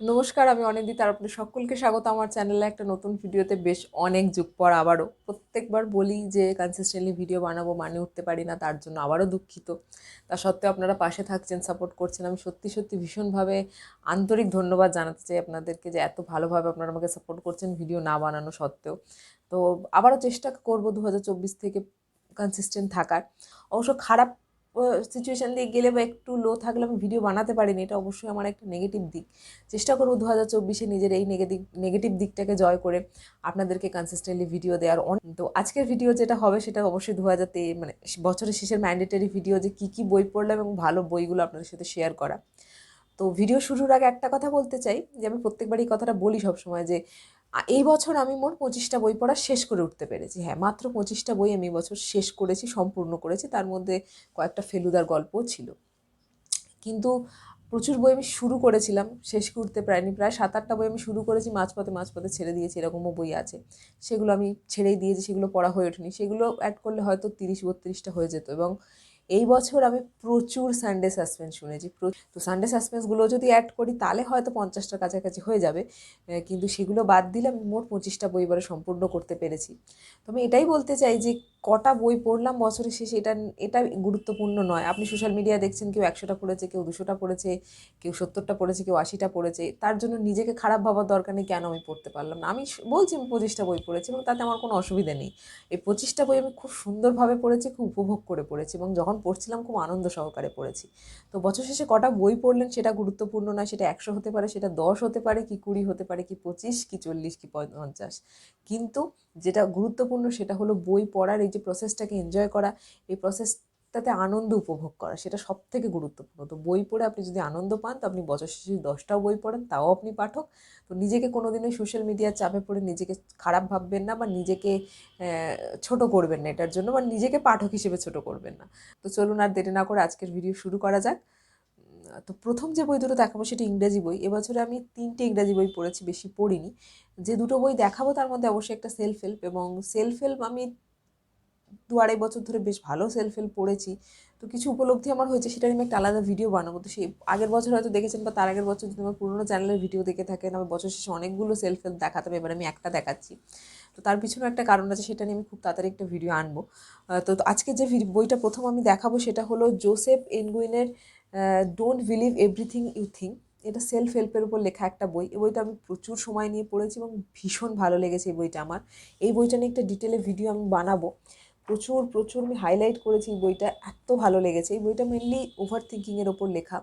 নমস্কার, আমি অনেকদিন তার আপনাদের সকলকে স্বাগত। আমার চ্যানেলে একটা নতুন ভিডিওতে বেশ অনেক যুগ পর আবারও প্রত্যেকবার বলি যে কনসিস্টেন্টলি ভিডিও বানাবো মানে উঠতে পারি না, তার জন্য আবারও দুঃখিত। তা সত্ত্বেও আপনারা পাশে থাকছেন সাপোর্ট করছেন। আমি সত্যি সত্যি ভীষণভাবে আন্তরিক ধন্যবাদ জানাতে চাই আপনাদেরকে যে, এত ভালোভাবে আপনারা আমাকে সাপোর্ট করছেন ভিডিও না বানানো সত্ত্বেও। তো আবারও চেষ্টা করব দু হাজার চব্বিশ থেকে কনসিস্টেন্ট থাকার। অবশ্য খারাপ সিচুয়েশান দিয়ে গেলে বা একটু লো থাকলে আমি ভিডিও বানাতে পারিনি, এটা অবশ্যই আমার একটা নেগেটিভ দিক। চেষ্টা করব দু হাজার চব্বিশে নিজের এই নেগেটিভ নেগেটিভ দিকটাকে জয় করে আপনাদেরকে কনসিস্টেন্টলি ভিডিও দেওয়ার। অন তো আজকের ভিডিও যেটা হবে সেটা অবশ্যই দু হাজার তে মানে বছরের শেষের ম্যান্ডেটারি ভিডিও যে কী কী বই পড়লাম এবং ভালো বইগুলো আপনাদের সাথে শেয়ার করা। তো ভিডিও শুরুর আগে একটা কথা বলতে চাই, যে আমি প্রত্যেকবারই কথাটা বলি সবসময় যে এই বছর আমি মোট পঁচিশটা বই পড়া শেষ করে উঠতে পেরেছি। হ্যাঁ মাত্র পঁচিশটা বই আমি বছর শেষ করেছি, সম্পূর্ণ করেছি। তার মধ্যে কয়েকটা ফেলুদার গল্পও ছিল। কিন্তু প্রচুর বই আমি শুরু করেছিলাম, শেষ করতে পারিনি। প্রায় সাত আটটা বই আমি শুরু করেছি, মাঝপথে মাঝপথে ছেড়ে দিয়েছি, এরকমও বই আছে। সেগুলো আমি ছেড়েই দিয়েছি, সেগুলো পড়া হয়ে ওঠেনি। সেগুলো অ্যাড করলে হয়তো তিরিশ বত্রিশটা হয়ে যেত এবং এই বছর আমি প্রচুর সানডে সাসপেন্স শুনেছি। তো সানডে সাসপেন্সগুলো যদি অ্যাড করি, তাহলে হয়তো পঞ্চাশটার কাছাকাছি হয়ে যাবে। কিন্তু সেগুলো বাদ দিলে আমি মোট পঁচিশটা এবারে সম্পূর্ণ করতে পেরেছি। তো আমি এটাই বলতে চাই যে কটা বই পড়লাম বছরের শেষে, এটা এটা গুরুত্বপূর্ণ নয়। আপনি সোশ্যাল মিডিয়া দেখছেন, কেউ একশোটা পড়েছে, কেউ দুশোটা পড়েছে, কেউ সত্তরটা পড়েছে, কেউ আশিটা পড়েছে। তার জন্য নিজেকে খারাপ ভাবার দরকার নেই, কেন আমি পড়তে পারলাম না? আমি বলছি আমি পঁচিশটা বই পড়েছি এবং তাতে আমার কোনো অসুবিধা নেই। এই পঁচিশটা বই আমি খুব সুন্দরভাবে পড়েছি, খুব উপভোগ করে পড়েছি এবং যখন পড়ছিলাম খুব আনন্দ সহকারে পড়েছি। তো বছর শেষে কটা বই পড়লেন সেটা গুরুত্বপূর্ণ নয়, সেটা একশো হতে পারে, সেটা দশ হতে পারে, কি কুড়ি হতে পারে, কি পঁচিশ, কি চল্লিশ, কি পঞ্চাশ। কিন্তু যেটা গুরুত্বপূর্ণ সেটা হলো বই পড়ার এই যে প্রসেসটাকে এনজয় করা, এই প্রসেসটাতে আনন্দ উপভোগ করা, সেটা সব থেকে গুরুত্বপূর্ণ। তো বই পড়ে আপনি যদি আনন্দ পান, তো আপনি বছর শেষে দশটাও বই পড়েন, তাও আপনি পাঠক। তো নিজেকে কোনোদিনই সোশ্যাল মিডিয়ার চাপে পড়ে নিজেকে খারাপ ভাববেন না বা নিজেকে ছোট করবেন না এটার জন্য বা নিজেকে পাঠক হিসেবে ছোট করবেন না। তো চলুন আর দেরি না করে আজকের ভিডিও শুরু করা যাক। তো প্রথম যে বই দুটো দেখাবো সেটা ইংরেজি বই। এবছরে আমি তিনটে ইংরেজি বই পড়েছি, বেশি পড়িনি। যে দুটো বই দেখাবো তার মধ্যে অবশ্যই একটা সেলফ হেল্প এবং সেলফ হেল্প আমি দু আড়াই বছর ধরে বেশ ভালো সেলফ হেল্প পড়েছি। তো কিছু উপলব্ধি আমার হয়েছে, সেটা আমি একটা আলাদা ভিডিও বানাবো। তো সেই আগের বছর হয়তো দেখেছেন বা তার আগের বছর যদি আমার পুরোনো চ্যানেলের ভিডিও দেখে থাকেন আমি বছর শেষে অনেকগুলো সেলফ হেল্প দেখাতে হবে এবার আমি একটা দেখাচ্ছি। তো তার পিছনে একটা কারণ আছে, সেটা নিয়ে আমি খুব তাড়াতাড়ি একটা ভিডিও আনব। তো আজকে যে বইটা প্রথম আমি দেখাবো, সেটা হলো Joseph এনগুইনের don't believe everything you think এটা সেলফ হেল্পের উপর লেখা একটা বই। এই বইটা আমি প্রচুর সময় নিয়ে পড়েছি এবং ভীষণ ভালো লেগেছে এই বইটা আমার। এই বইটা নিয়ে একটা ডিটেলে ভিডিও আমি বানাবো। প্রচুর প্রচুর আমি হাইলাইট করেছি এই বইটা, এত ভালো লেগেছে। এই বইটা মেনলি ওভার থিঙ্কিংয়ের ওপর লেখা।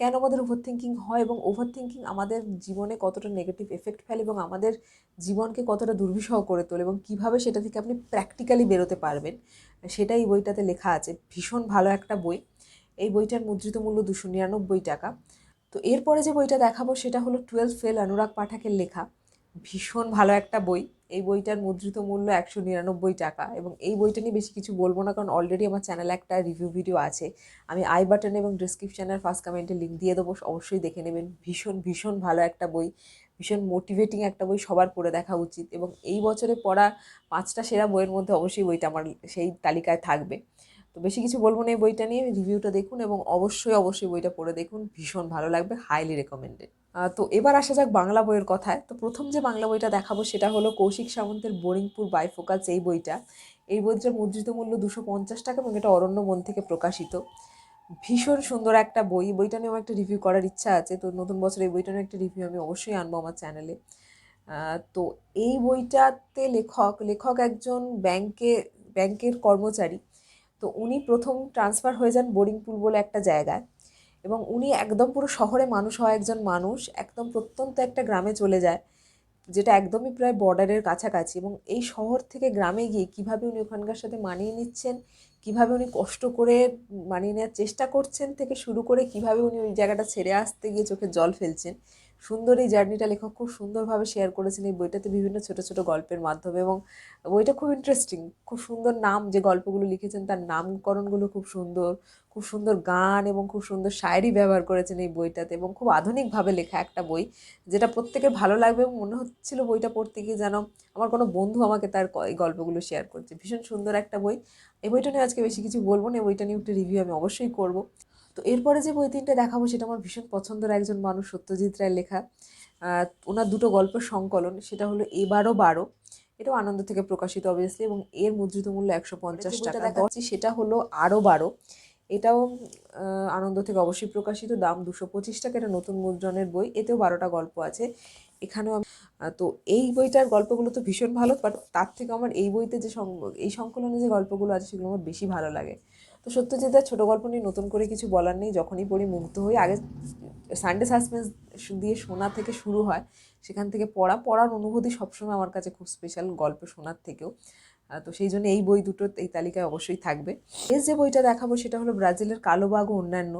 কেন আমাদের ওভার থিঙ্কিং হয় এবং ওভার থিঙ্কিং আমাদের জীবনে কতটা নেগেটিভ এফেক্ট ফেলে এবং আমাদের জীবনকে কতটা দুর্বিষহ করে তোলে এবং কীভাবে সেটা থেকে আপনি প্র্যাকটিক্যালি বেরোতে পারবেন, সেটাই বইটাতে লেখা আছে। ভীষণ ভালো একটা বই। এই বইটার মুদ্রিত মূল্য দুশো নিরানব্বই টাকা। তো এরপরে যে বইটা দেখাবো সেটা হলো টুয়েলভ ফেল অনুরাগ পাঠাকের লেখা। ভীষণ ভালো একটা বই। এই বইটার মুদ্রিত মূল্য একশো নিরানব্বই টাকা এবং এই বইটা নিয়ে বেশি কিছু বলব না কারণ অলরেডি আমার চ্যানেলে একটা রিভিউ ভিডিও আছে। আমি আই বাটন এবং ডিসক্রিপশানের ফার্স্ট কমেন্টে লিঙ্ক দিয়ে দেবো, অবশ্যই দেখে নেবেন। ভীষণ ভীষণ ভালো একটা বই। ভীষণ মোটিভেটিং একটা বই সবার পড়ে দেখা উচিত এবং এই বছরে পড়া পাঁচটা সেরা বইয়ের মধ্যে অবশ্যই বইটা আমার সেই তালিকায় থাকবে। তো বেশি কিছু বলব না এই বইটা নিয়ে রিভিউটা দেখুন এবং অবশ্যই অবশ্যই বইটা পড়ে দেখুন। ভীষণ ভালো লাগবে হাইলি রেকমেন্ডেড তো এবার আসা যাক বাংলা বইয়ের কথায়। তো প্রথম যে বাংলা বইটা দেখাবো সেটা হলো কৌশিক সামন্তের বোরিংপুর বাইফোকাস, এই বইটা। এই বইটার মুদ্রিত মূল্য দুশো পঞ্চাশ টাকা এবং এটা অরণ্য মন থেকে প্রকাশিত। ভীষণ সুন্দর একটা বই। বইটা নিয়ে আমার একটা রিভিউ করার ইচ্ছা আছে। তো নতুন বছর এই বইটা নিয়ে একটা রিভিউ আমি অবশ্যই আনব আমার চ্যানেলে তো এই বইটাতে লেখক লেখক একজন ব্যাংকে ব্যাংকের কর্মচারী। তো উনি প্রথম ট্রান্সফার হয়ে যান বোরিংপুর বলে একটা জায়গায়। এবং উনি একদম পুরো শহরে মানুষ হওয়া একজন মানুষ, একদম প্রত্যন্ত একটা গ্রামে চলে যায়, যেটা একদমই প্রায় বর্ডারের কাছাকাছি এবং এই শহর থেকে গ্রামে গিয়ে কীভাবে উনি ওখানকার সাথে মানিয়ে নিচ্ছেন, কীভাবে উনি কষ্ট করে মানিয়ে নেওয়ার চেষ্টা করছেন থেকে শুরু করে কীভাবে উনি ওই জায়গাটা ছেড়ে আসতে গিয়ে চোখে জল ফেলছেন সুন্দর এই জার্নিটা লেখক খুব সুন্দরভাবে শেয়ার করেছেন এই বইটাতে বিভিন্ন ছোট ছোট গল্পের মাধ্যমে এবং বইটা খুব ইন্টারেস্টিং খুব সুন্দর নাম, যে গল্পগুলো লিখেছেন তার নামকরণগুলো খুব সুন্দর খুব সুন্দর গান এবং খুব সুন্দর শায়েরি ব্যবহার করেছেন এই বইটাতে এবং খুব আধুনিকভাবে লেখা একটা বই, যেটা প্রত্যেকের ভালো লাগবে এবং মনে হচ্ছিল বইটা পড়তে গিয়ে যেন আমার কোনো বন্ধু আমাকে তার এই গল্পগুলো শেয়ার করছে। ভীষণ সুন্দর একটা বই। এই বইটা নিয়ে আজকে বেশি কিছু বলব না, এই বইটা নিয়ে একটা রিভিউ আমি অবশ্যই করব। তো এরপরে যে বই তিনটে দেখাবো সেটা আমার ভীষণ পছন্দের একজন মানুষ সত্যজিৎ রায়ের লেখা। ওনার দুটো গল্পের সংকলন সেটা হলো এবারও বারো। এটাও আনন্দ থেকে প্রকাশিত অবভিয়াসলি এবং এর মুদ্রিত মূল্য একশো পঞ্চাশ টাকা। দেখাচ্ছি সেটা হলো আরও বারো। এটাও আনন্দ থেকে অবশ্যই প্রকাশিত। দাম দুশো পঁচিশ টাকা। এটা নতুন মুদ্রণের বই। এতেও বারোটা গল্প আছে। এখানেও তো এই বইটার গল্পগুলো তো ভীষণ ভালো বাট তার থেকে আমার এই বইতে যে এই সংকলনে যে গল্পগুলো আছে সেগুলো আমার বেশি ভালো লাগে। তো সত্যজিৎ ছোট গল্প নিয়ে নতুন করে কিছু বলার নেই, যখনই পড়ি মুগ্ধ হই। আগে সানডে সাসপেন্স দিয়ে শোনা থেকে শুরু হয়, সেখান থেকে পড়া, পড়ার অনুভূতি সবসময় আমার কাছে খুব স্পেশাল গল্প শোনার থেকেও। তো সেই জন্য এই বই দুটো এই তালিকায় অবশ্যই থাকবে। এর যে বইটা দেখাবো সেটা হলো ব্রাজিলের কালো বাঘ ও অন্যান্য।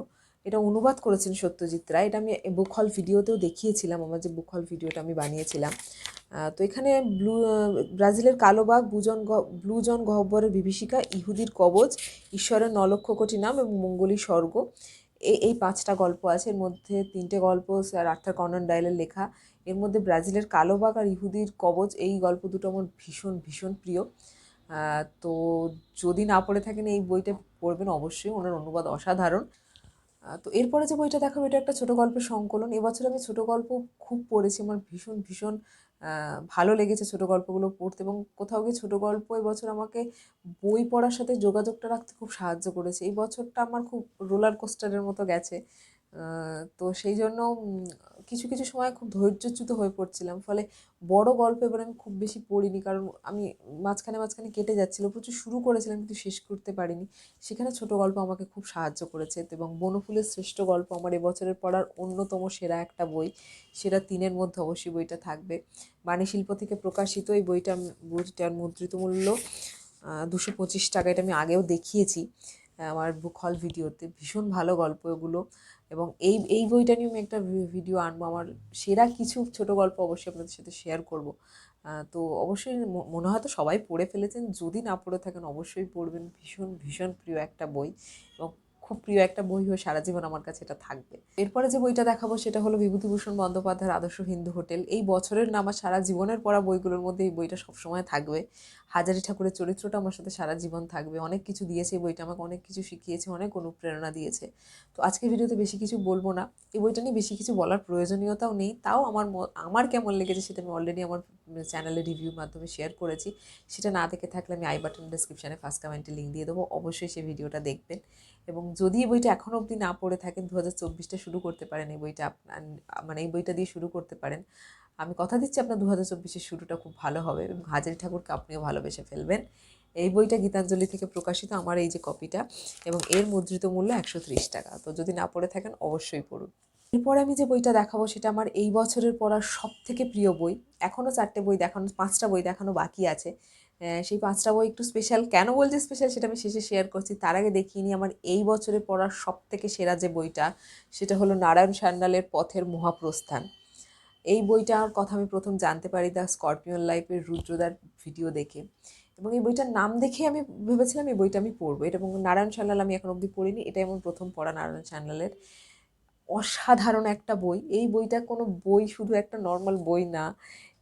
এটা অনুবাদ করেছেন সত্যজিৎ রায়। এটা আমি বুক হল ভিডিওতেও দেখিয়েছিলাম, আমার যে বুক হল ভিডিওটা আমি বানিয়েছিলাম। তো এখানে ব্লু ব্রাজিলের কালো বাঘ বুজন ব্লুজন গহ্বরের বিভীষিকা, ইহুদির কবচ, ঈশ্বরের নলক্ষ কোটি নাম এবং মঙ্গলী স্বর্গ। এই এই পাঁচটা গল্প আছে। এর মধ্যে তিনটে গল্প স্যার আর্থার কর্নন ডাইলের লেখা। এর মধ্যে ব্রাজিলের কালো বাঘ আর ইহুদির কবচ, এই গল্প দুটো আমার ভীষণ ভীষণ প্রিয়। তো যদি না পড়ে থাকেন, এই বইটা পড়বেন অবশ্যই। ওনার অনুবাদ অসাধারণ। তো এরপরে যে বইটা দেখাবো, এটা একটা ছোট গল্পের সংকলন। এবছর আমি ছোট গল্প খুব পড়েছি, আমার ভীষণ ভীষণ ভালো লেগেছে ছোট গল্পগুলো পড়তে এবং কোথাও গিয়ে ছোট গল্প এবছর আমাকে বই পড়ার সাথে যোগাযোগটা রাখতে খুব সাহায্য করেছে। এই বছরটা আমার খুব রোলার কোস্টারের মতো গেছে। তো সেই জন্য কিছু কিছু সময় খুব ধৈর্যচ্যুত হয়ে পড়ছিলাম। ফলে বড় গল্প এবার আমি খুব বেশি পড়িনি, কারণ আমি মাঝখানে মাঝখানে কেটে যাচ্ছিল। প্রচুর শুরু করেছিলাম, কিন্তু শেষ করতে পারিনি। সেখানে ছোট গল্প আমাকে খুব সাহায্য করেছে। এবং বনফুলের শ্রেষ্ঠ গল্প আমার এবছরের পড়ার অন্যতম সেরা একটা বই। সেরা তিনের মধ্যে অবশ্যই বইটা থাকবে। বাণী শিল্প থেকে প্রকাশিত এই বইটা, বইটার মুদ্রিত মূল্য দুশো পঁচিশ টাকা। এটা আমি আগেও দেখিয়েছি আমার বুক হল ভিডিওতে ভীষণ ভালো গল্প এগুলো। এবং এই এই বইটা নিয়ে আমি একটা ভিডিও আনব। আমার সেরা কিছু ছোট গল্প অবশ্যই আপনাদের সাথে শেয়ার করব। তো অবশ্যই মনে হয় তো সবাই পড়ে ফেলেছেন। যদি না পড়ে থাকেন, অবশ্যই পড়বেন। ভীষণ ভীষণ প্রিয় একটা বই এবং খুব প্রিয় একটা বই হয়ে সারা জীবন আমার কাছে এটা থাকবে। এরপরে যে বইটা দেখাবো সেটা হলো বিভূতিভূষণ বন্দ্যোপাধ্যায়ের আদর্শ হিন্দু হোটেল। এই বছরের না, আমার সারা জীবনের পড়া বইগুলোর মধ্যে এই বইটা সবসময় থাকবে। হাজারি ঠাকুরের চরিত্রটা আমার সাথে সারা জীবন থাকবে। অনেক কিছু দিয়েছে, এই বইটা আমাকে অনেক কিছু শিখিয়েছে, অনেক অনুপ্রেরণা দিয়েছে। তো আজকে ভিডিওতে বেশি কিছু বলব না। এই বইটা নিয়ে বেশি কিছু বলার প্রয়োজনীয়তাও নেই। তাও আমার আমার কেমন লেগেছে সেটা আমি অলরেডি আমার চ্যানেলে রিভিউর মাধ্যমে শেয়ার করেছি। সেটা না দেখে থাকলে আমি আই বাটন ডিসক্রিপশানে ফার্স্ট কমেন্টে লিঙ্ক দিয়ে দেবো। অবশ্যই সেই ভিডিওটা দেখবেন। এবং যদি এই বইটা এখনও অবধি না পড়ে থাকেন দু হাজার চব্বিশটা শুরু করতে পারেন। এই বইটা আপনার মানে এই বইটা দিয়ে শুরু করতে পারেন। আমি কথা দিচ্ছি আপনার দু হাজার চব্বিশের শুরুটা খুব ভালো হবে এবং হাজারি ঠাকুরকে আপনিও ভালোবেসে ফেলবেন। এই বইটা গীতাঞ্জলি থেকে প্রকাশিত, আমার এই যে কপিটা, এবং এর মুদ্রিত মূল্য একশো ত্রিশ টাকা। তো যদি না পড়ে থাকেন, অবশ্যই পড়ুন। এরপরে আমি যে বইটা দেখাবো, সেটা আমার এই বছরের পড়ার সব থেকে প্রিয় বই। এখনও চারটে বই দেখানো, পাঁচটা বই দেখানো বাকি আছে। সেই পাঁচটা বই একটু স্পেশাল কেন বলছি স্পেশাল সেটা আমি শেষে শেয়ার করছি। তার আগে দেখিয়ে নিই, আমার এই বছরে পড়ার সব থেকে সেরা যে বইটা, সেটা হলো নারায়ণ সান্যালের পথের মহাপ্রস্থান। এই বইটার কথা আমি প্রথম জানতে পারি দ্য স্করপিয়ন লাইফের রুদ্রদার ভিডিও দেখে। এবং এই বইটার নাম দেখে আমি ভেবেছিলাম এই বইটা আমি পড়ব। এটা এবং নারায়ণ সান্যাল আমি এখন অবধি পড়িনি। এটা এমন প্রথম পড়া নারায়ণ সান্যালের। অসাধারণ একটা বই। এই বইটা কোনো বই শুধু একটা নর্মাল বই না।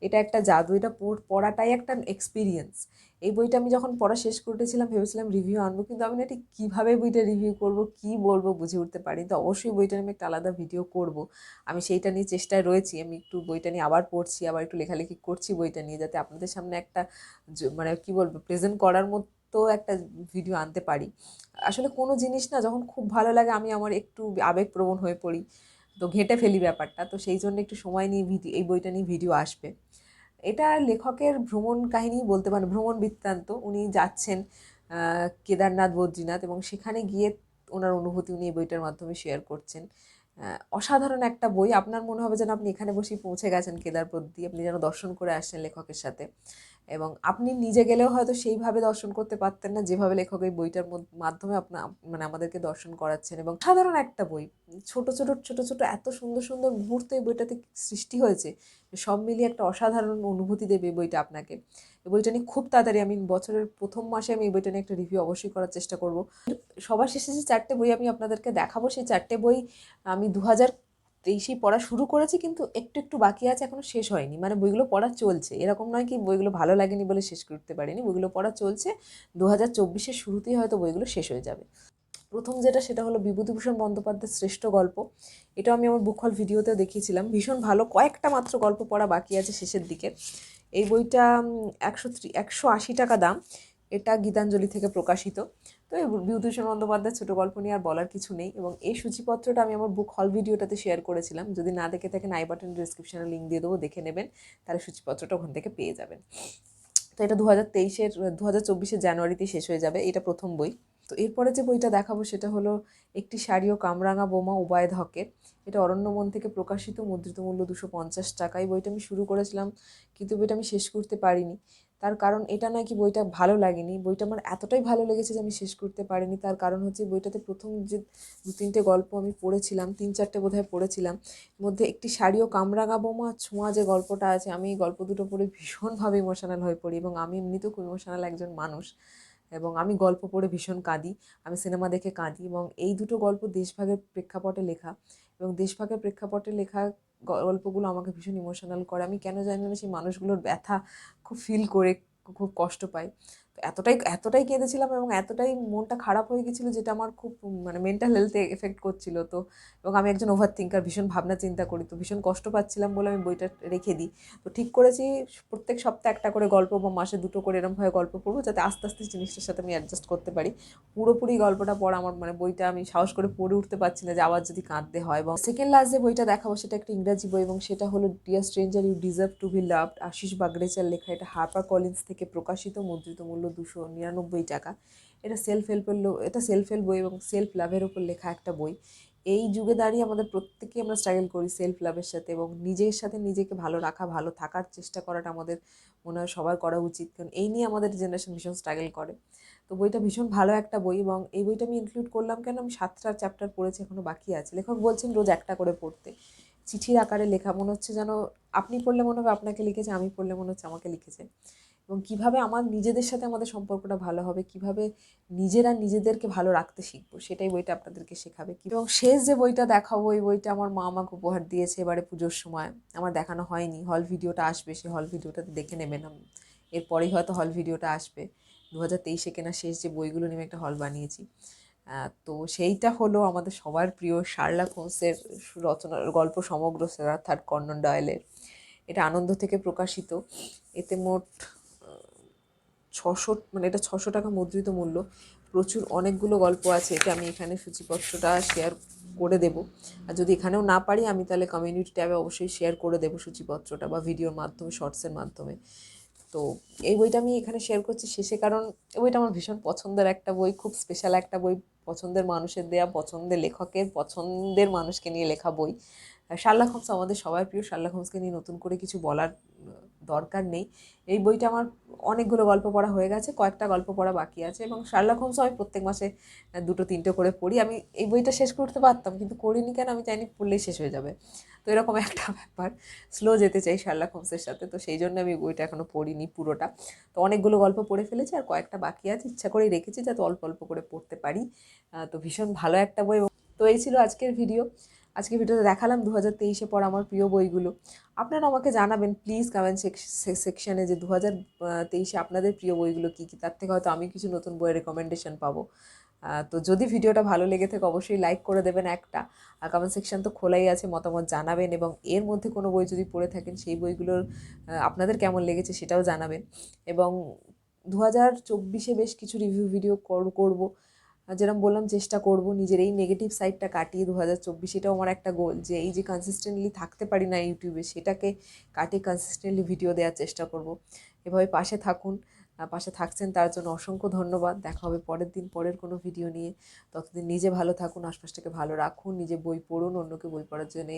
এটা একটা জাদু, এটা পড়- পড়াটাই একটা এক্সপিরিয়েন্স এই বইটা আমি যখন পড়া শেষ করেছিলাম ভেবেছিলাম রিভিউ আনব, কিন্তু আমি না ঠিক কীভাবে বইটা রিভিউ করব, কি বলব বুঝে উঠতে পারি তো অবশ্যই বইটা আমি একটা আলাদা ভিডিও করব। আমি সেইটা নিয়ে চেষ্টায় রয়েছি, আমি একটু বইটা নিয়ে আবার পড়ছি, আবার একটু লেখালেখি করছি বইটা নিয়ে, যাতে আপনাদের সামনে একটা মানে কি বলব প্রেজেন্ট করার মতো তো একটা ভিডিও আনতে পারি। আসলে কোনো জিনিস না, যখন খুব ভালো লাগে, আমি আমার একটু আবেগপ্রবণ হয়ে পড়ি। তো ঘেঁটে ফেলি ব্যাপারটা। তো সেই জন্য একটু সময় নিয়ে ভিডিও এই বইটা নিয়ে ভিডিও আসবে। এটা লেখকের ভ্রমণ কাহিনী বলতে পারেন, ভ্রমণ বৃত্তান্ত। উনি যাচ্ছেন কেদারনাথ, বদ্রীনাথ এবং সেখানে গিয়ে ওনার অনুভূতি উনি এই বইটার মাধ্যমে শেয়ার করছেন। অসাধারণ একটা বই। আপনার মনে হবে যেন আপনি এখানে বসেই পৌঁছে গেছেন কেদারপদ্দি আপনি যেন দর্শন করে আসছেন লেখকের সাথে। এবং আপনি নিজে গেলেও হয়তো সেইভাবে দর্শন করতে পারতেন না, যেভাবে লেখক এই বইটার মাধ্যমে আপনা মানে আমাদেরকে দর্শন করাচ্ছেন এবং সাধারণ একটা বই। ছোট ছোট ছোট ছোট এত সুন্দর সুন্দর মুহূর্ত এই বইটাতে সৃষ্টি হয়েছে সব মিলিয়ে একটা অসাধারণ অনুভূতি দেবে বইটা আপনাকে। এই বইটা নিয়ে খুব তাড়াতাড়ি আমি বছরের প্রথম মাসে আমি এই বইটা নিয়ে একটা রিভিউ অবশ্যই করার চেষ্টা করব। সবার শেষে যে চারটে বই আমি আপনাদেরকে দেখাবো, সেই চারটে বই আমি দু হাজার তেইশেই পড়া শুরু করেছি কিন্তু একটু একটু বাকি আছে এখনও শেষ হয়নি। মানে বইগুলো পড়া চলছে। এরকম নয় কি বইগুলো ভালো লাগেনি বলে শেষ করতে পারিনি। বইগুলো পড়া চলছে। দু হাজার চব্বিশের শুরুতেই হয়তো বইগুলো শেষ হয়ে যাবে। প্রথম যেটা, সেটা হলো বিভূতিভূষণ বন্দ্যোপাধ্যায়ের শ্রেষ্ঠ গল্প। এটা আমি আমার বুক হল ভিডিওতে দেখিয়েছিলাম। ভীষণ ভালো। কয়েকটা মাত্র গল্প পড়া বাকি আছে শেষের দিকে। এই বইটা একশো একশো আশি টাকা দাম। এটা গীতাঞ্জলি থেকে প্রকাশিত। তো এই বিভূতিভূষণ বন্দ্যোপাধ্যায়ের ছোটো গল্প নিয়ে আর বলার কিছু নেই এবং এই সূচিপত্রটা আমি আমার বুক হল ভিডিওটাতে শেয়ার করেছিলাম। যদি না দেখে থাকেন আই বাটন ডিসক্রিপশনে লিঙ্ক দিয়ে দেবো, দেখে নেবেন, তাহলে সূচিপত্রটা ওখান থেকে পেয়ে যাবেন। তো এটা দু হাজার তেইশের দু হাজার চব্বিশের জানুয়ারিতে শেষ হয়ে যাবে, এটা প্রথম বই। তো এরপরে যে বইটা দেখাবো সেটা হলো একটি শাড়ি ও কামরাঙা বোমা উবায়দ হকের। এটা অরণ্যমন থেকে প্রকাশিত, মুদ্রিত মূল্য দুশো পঞ্চাশ টাকা। এই বইটা আমি শুরু করেছিলাম, কিন্তু বইটা আমি শেষ করতে পারিনি। তার কারণ এটা নয় কি বইটা ভালো লাগেনি। বইটা আমার এতটাই ভালো লেগেছে যে আমি শেষ করতে পারিনি। তার কারণ হচ্ছে বইটাতে প্রথম যে দু তিনটে গল্প আমি পড়েছিলাম, তিন চারটে বোধহয় পড়েছিলাম মধ্যে একটি শাড়ি ও কামরাঙা বোমা ছোঁয়া যে গল্পটা আছে, আমি এই গল্প দুটো পড়ে ভীষণভাবে ইমোশনাল হয়ে পড়ি এবং আমি এমনিতেও খুব ইমোশনাল একজন মানুষ এবং আমি গল্প পড়ে ভীষণ কাঁদি, আমি সিনেমা দেখে কাঁদি এবং এই দুটো গল্প দেশভাগের প্রেক্ষাপটে লেখা এবং দেশভাগের প্রেক্ষাপটে লেখা গল্পগুলো আমাকে ভীষণ ইমোশনাল করে। আমি কেন জানি না সেই মানুষগুলোর ব্যথা খুব ফিল করে, খুব কষ্ট পাই। এতটাই এতটাই কেঁদেছিলাম এবং এতটাই মনটা খারাপ হয়ে গেছিল যেটা আমার খুব মানে মেন্টাল হেলথে এফেক্ট করছিল। তো, এবং আমি একজন ওভার থিঙ্কার ভীষণ ভাবনা চিন্তা করি। তো ভীষণ কষ্ট পাচ্ছিলাম বলে আমি বইটা রেখে দিই। তো ঠিক করেছি, প্রত্যেক সপ্তাহে একটা করে গল্প বা মাসে দুটো করে এরমভাবে গল্প পড়ব যাতে আস্তে আস্তে জিনিসটার সাথে আমি অ্যাডজাস্ট করতে পারি। পুরোপুরি গল্পটা পড়া আমার মানে বইটা আমি সাহস করে পড়ে উঠতে পারছি না যে আবার যদি কাঁদতে হয় এবং সেকেন্ড লাস্ট যে বইটা দেখাবো সেটা একটা ইংরাজি বই এবং সেটা হলো dear stranger you deserve to be loved Ashish বাগড়েচার লেখা। এটা হার্পার কলিন্স থেকে প্রকাশিত, মুদ্রিত মূল্য দুশো নিরানব্বই টাকা। এটা সেলফ হেল্পের এটা সেলফ হেল্প বই এবং সেলফ লাভের ওপর লেখা একটা বই। এই যুগে দাঁড়িয়ে আমাদের প্রত্যেকেই আমরা স্ট্রাগল করি সেলফ লাভের সাথে এবং নিজের সাথে নিজেকে ভালো রাখা, ভালো থাকার চেষ্টা করাটা আমাদের মনে হয় সবার করা উচিত। কারণ এই নিয়ে আমাদের জেনারেশন ভীষণ স্ট্রাগল করে। তো বইটা ভীষণ ভালো একটা বই এবং এই বইটা আমি ইনক্লুড করলাম কেন? আমি সাতটা চ্যাপ্টার পড়েছি এখনও বাকি আছে। লেখক বলছেন রোজ একটা করে পড়তে। চিঠির আকারে লেখা, মনে হচ্ছে যেন আপনি পড়লে মনে হবে আপনাকে লিখেছে, আমি পড়লে মনে হচ্ছে আমাকে লিখেছে। এবং কীভাবে আমার নিজেদের সাথে আমাদের সম্পর্কটা ভালো হবে, কীভাবে নিজেরা নিজেদেরকে ভালো রাখতে শিখব, সেটাই বইটা আপনাদেরকে শেখাবে। এবং শেষ যে বইটা দেখাবো ওই বইটা আমার মা আমাকে উপহার দিয়েছে এবারে পুজোর সময়। আমার দেখানো হয়নি হল ভিডিওটা আসবে, সে হল ভিডিওটাতে দেখে নেবেন এরপরেই হয়তো হল ভিডিওটা আসবে। দু হাজার তেইশে কেনা শেষ যে বইগুলো নিয়ে একটা হল বানিয়েছি। তো সেইটা হলো আমাদের সবার প্রিয় শার্লা হোমসের রচনার গল্প সমগ্র সেরাথার্ড কর্নন ডয়েলের এটা আনন্দ থেকে প্রকাশিত। এতে মোট ছশো মানে এটা ছশো টাকা মুদ্রিত মূল্য। প্রচুর অনেকগুলো গল্প আছে, এটা আমি এখানে সূচিপত্রটা শেয়ার করে দেবো। আর যদি এখানেও না পারি, আমি তাহলে কমিউনিটি ট্যাবে অবশ্যই শেয়ার করে দেবো সূচিপত্রটা বা ভিডিওর মাধ্যমে শর্টসের মাধ্যমে। তো এই বইটা আমি এখানে শেয়ার করছি শেষে, কারণ এই বইটা আমার ভীষণ পছন্দের একটা বই, খুব স্পেশাল একটা বই। পছন্দের মানুষের দেয়া, পছন্দের লেখকের, পছন্দের মানুষকে নিয়ে লেখা বই। শার্লাক হোমস আমাদের সবাই প্রিয়। শার্লাক হোমসকে নিয়ে নতুন করে কিছু বলার দরকার নেই। এই বইটা আমার অনেকগুলো গল্প পড়া হয়ে গেছে, কয়েকটা গল্প পড়া বাকি আছে এবং শার্লাক হোমস আমি প্রত্যেক মাসে দুটো, তিনটে করে পড়ি। আমি এই বইটা শেষ করতে পারতাম, কিন্তু করিনি কেন আমি চাইনি পড়লেই শেষ হয়ে যাবে। তো এরকম একটা ব্যাপার। স্লো যেতে চাই শার্লাক হোমসের সাথে, তো সেই জন্য আমি বইটা এখনও পড়িনি পুরোটা। তো অনেকগুলো গল্প পড়ে ফেলেছি আর কয়েকটা বাকি আছে, ইচ্ছা করেই রেখেছি যাতে অল্প অল্প করে পড়তে পারি। তো ভীষণ ভালো একটা বই তো এই ছিল আজকের ভিডিও। আজকে ভিডিওতে দেখালাম দু হাজার তেইশে পর আমার প্রিয় বইগুলো। আপনারা আমাকে জানাবেন প্লিজ কমেন্ট সেকশানে যে দু হাজার তেইশে আপনাদের প্রিয় বইগুলো কী কী, তার থেকে হয়তো আমি কিছু নতুন বইয়ের রেকমেন্ডেশন পাবো। তো যদি ভিডিওটা ভালো লেগে থাকে, অবশ্যই লাইক করে দেবেন একটা। আর কমেন্ট সেকশন তো খোলাই আছে, মতামত জানাবেন এবং এর মধ্যে কোনো বই যদি পড়ে থাকেন, সেই বইগুলোর আপনাদের কেমন লেগেছে সেটাও জানাবেন। এবং দু হাজার চব্বিশে বেশ কিছু রিভিউ ভিডিও করব। যেরকম বললাম চেষ্টা করব নিজের এই নেগেটিভ সাইডটা কাটিয়ে দু হাজার চব্বিশ, এটাও আমার একটা গোল যে এই যে কনসিস্টেন্টলি থাকতে পারি না ইউটিউবে, সেটাকে কাটিয়ে কনসিস্টেন্টলি ভিডিও দেওয়ার চেষ্টা করব। এভাবে পাশে থাকুন পাশে থাকছেন তার জন্য অসংখ্য ধন্যবাদ। দেখা হবে পরের দিন, পরের কোনো ভিডিও নিয়ে। ততদিন নিজে ভালো থাকুন, আশপাশটাকে ভালো রাখুন নিজে বই পড়ুন, অন্যকে বই পড়ার জন্য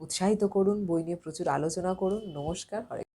উৎসাহিত করুন, বই নিয়ে প্রচুর আলোচনা করুন। নমস্কার, হরে